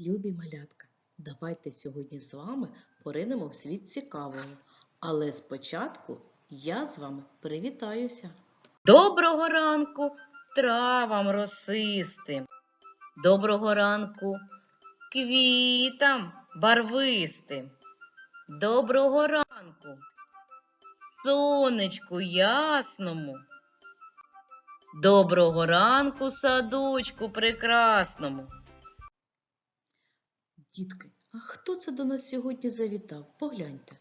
Любі малятка, давайте сьогодні з вами поринемо в світ цікавого. Але спочатку я з вами привітаюся. Доброго ранку травам росистим. Доброго ранку квітам барвистим. Доброго ранку сонечку ясному. Доброго ранку садочку прекрасному. Дітки, а хто це до нас сьогодні завітав? Погляньте.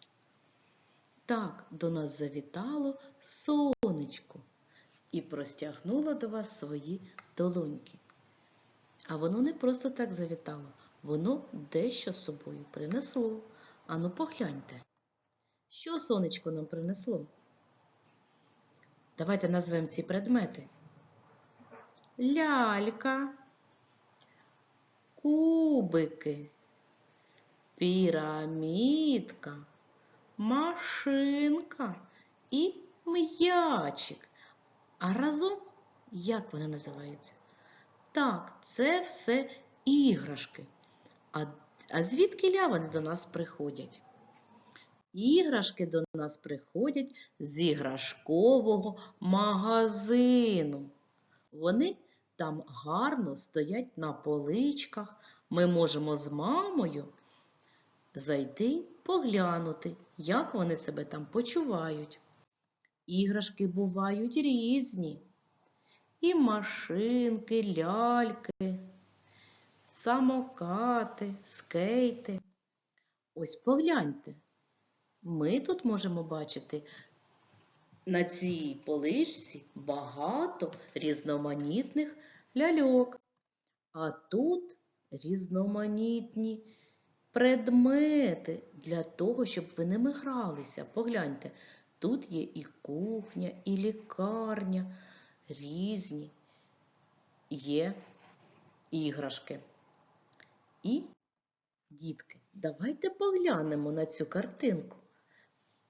Так, до нас завітало сонечко і простягнуло до вас свої долоньки. А воно не просто так завітало, воно дещо з собою принесло. Ану, погляньте. Що сонечко нам принесло? Давайте назвемо ці предмети. Лялька, кубики, пірамідка, машинка і м'ячик. А разом як вони називаються? Так, це все іграшки. А, а звідки вони до нас приходять? Іграшки до нас приходять з іграшкового магазину. Вони там гарно стоять на поличках. Ми можемо з мамою зайти поглянути, як вони себе там почувають. Іграшки бувають різні. І машинки, ляльки, самокати, скейти. Ось погляньте. Ми тут можемо бачити на цій поличці багато різноманітних ляльок. А тут різноманітні предмети для того, щоб ви ними гралися. Погляньте, тут є і кухня, і лікарня, різні є іграшки. І, дітки, давайте поглянемо на цю картинку.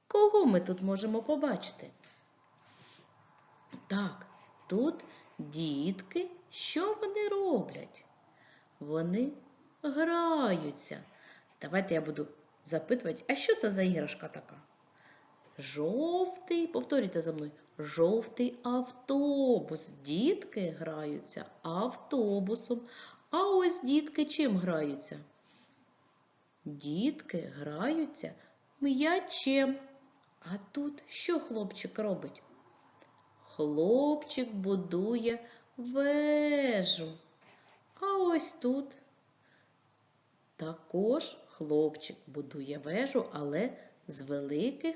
Кого ми тут можемо побачити? Так, тут дітки, що вони роблять? Вони граються. Давайте я буду запитувати, а що це за іграшка така? Жовтий, повторюйте за мною, жовтий автобус. Дітки граються автобусом. А ось дітки чим граються? Дітки граються м'ячем. А тут що хлопчик робить? Хлопчик будує вежу. А ось тут також хлопчик будує вежу, але з великих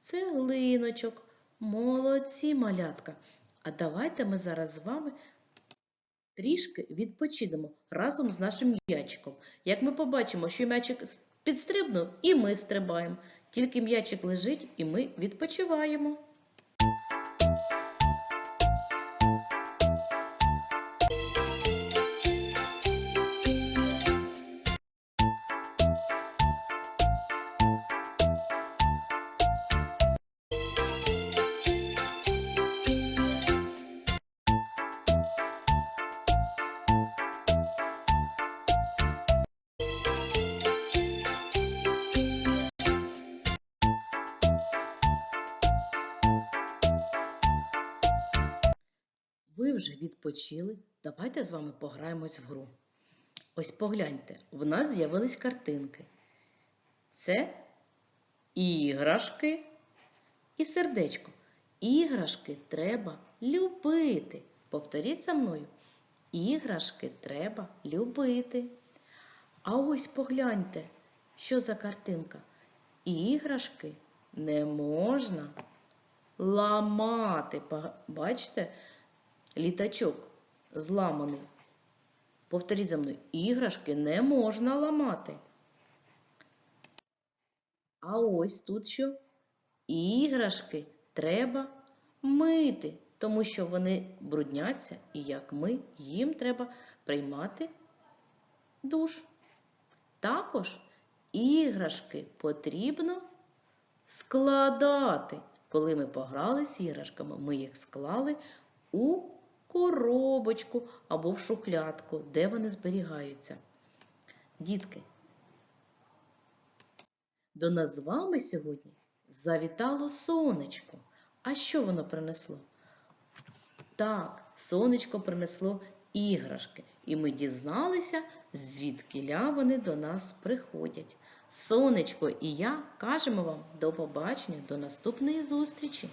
цеглиночок. Молодці малятка. А давайте ми зараз з вами трішки відпочинемо разом з нашим м'ячиком. Як ми побачимо, що м'ячик підстрибнув, і ми стрибаємо. Тільки м'ячик лежить, і ми відпочиваємо. Вже відпочили. Давайте з вами пограємось в гру. Ось погляньте, в нас з'явились картинки. Це іграшки і сердечко. Іграшки треба любити. Повторіть за мною. Іграшки треба любити. А ось погляньте, що за картинка. Іграшки не можна ламати. Бачите? Літачок зламаний. Повторіть за мною, іграшки не можна ламати. А ось тут що? Іграшки треба мити, тому що вони брудняться, і як ми, їм треба приймати душ. Також іграшки потрібно складати. Коли ми пограли з іграшками, ми їх склали у коробочку або в шухлядку, де вони зберігаються. Дітки, до нас з вами сьогодні завітало сонечко. А що воно принесло? Так, сонечко принесло іграшки, і ми дізналися, звідкіля вони до нас приходять. Сонечко і я кажемо вам до побачення, до наступної зустрічі!